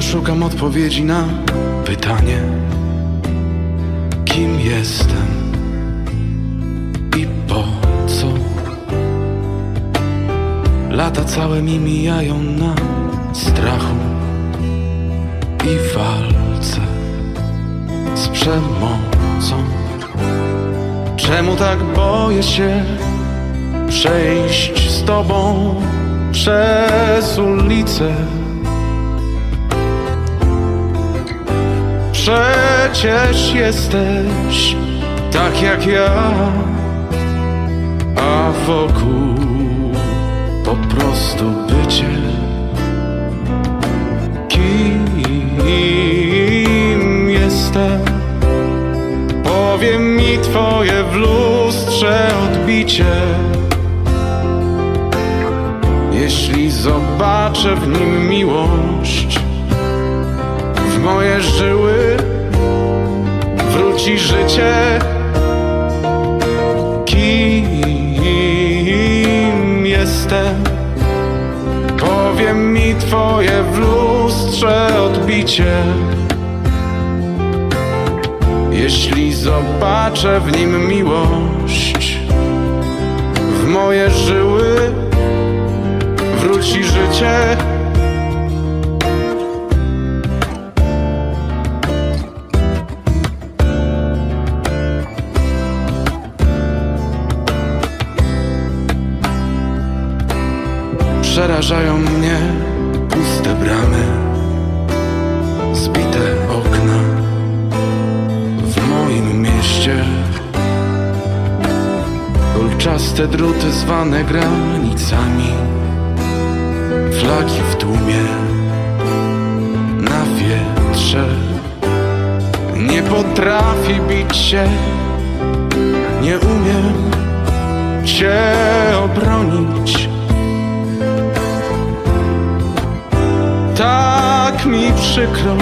szukam odpowiedzi na pytanie, kim jestem i po co. Lata całe mi mijają na strachu i walce z przemocą. Czemu tak boję się przejść z tobą przez ulicę? Przecież jesteś tak jak ja, a wokół po prostu bycie. Kim jestem? Powie mi twoje w lustrze odbicie. Jeśli zobaczę w nim miłość, wróci życie. Kim jestem? Powie mi twoje w lustrze odbicie. Jeśli zobaczę w nim miłość, w moje żyły wróci życie. Przerażają mnie puste bramy, zbite okna w moim mieście. Kolczaste druty zwane granicami, flaki w tłumie, na wietrze. Nie potrafi bić się, nie umiem cię obronić. Tak mi przykro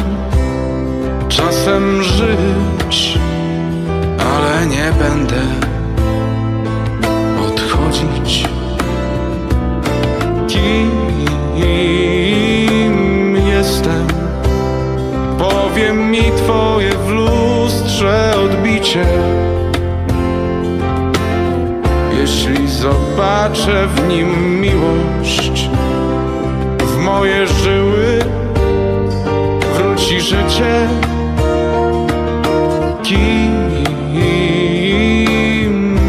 czasem żyć, ale nie będę odchodzić. Kim jestem? Powie mi twoje w lustrze odbicie. Jeśli zobaczę w nim miłość, w moje żyły wróci życie. Kim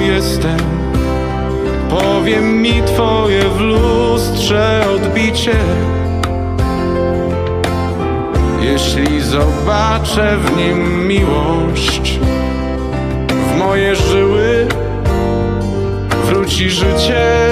jestem? Powie mi twoje w lustrze odbicie. Jeśli zobaczę w nim miłość, w moje żyły wróci życie.